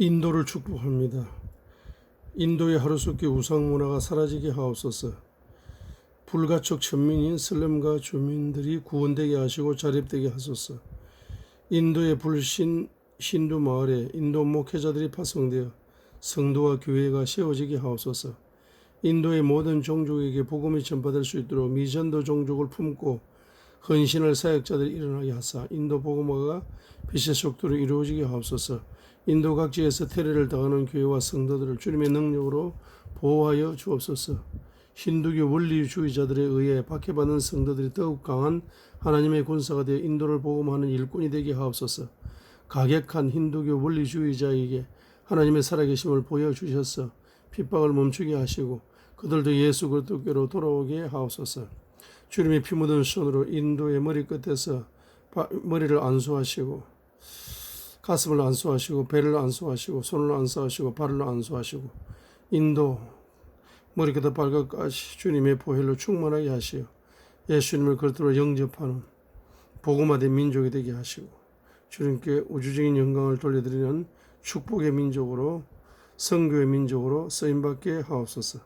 인도를 축복합니다. 인도의 하루속히 우상 문화가 사라지게 하옵소서. 불가촉 천민인 슬럼가 주민들이 구원되게 하시고 자립되게 하소서. 인도의 불신 신두 마을에 인도 목회자들이 파송되어 성도와 교회가 세워지게 하옵소서. 인도의 모든 종족에게 복음이 전파될 수 있도록 미전도 종족을 품고 헌신할 사역자들이 일어나게 하사 인도 복음화가 빛의 속도로 이루어지게 하옵소서. 인도 각지에서 테러를 당하는 교회와 성도들을 주님의 능력으로 보호하여 주옵소서. 힌두교 원리주의자들에 의해 박해받는 성도들이 더욱 강한 하나님의 군사가 되어 인도를 복음하는 일꾼이 되게 하옵소서. 가격한 힌두교 원리주의자에게 하나님의 살아계심을 보여주셔서 핍박을 멈추게 하시고 그들도 예수 그리스도께로 돌아오게 하옵소서. 주님의 피 묻은 손으로 인도의 머리끝에서 바- 머리를 안수하시고 가슴을 안수하시고 배를 안수하시고 손을 안수하시고 발을 안수하시고 인도 머리끝에 발끝까지 주님의 보혈로 충만하게 하시어 예수님을 그리스도로 영접하는 복음화된 민족이 되게 하시고 주님께 우주적인 영광을 돌려드리는 축복의 민족으로 성교의 민족으로 쓰임받게 하옵소서.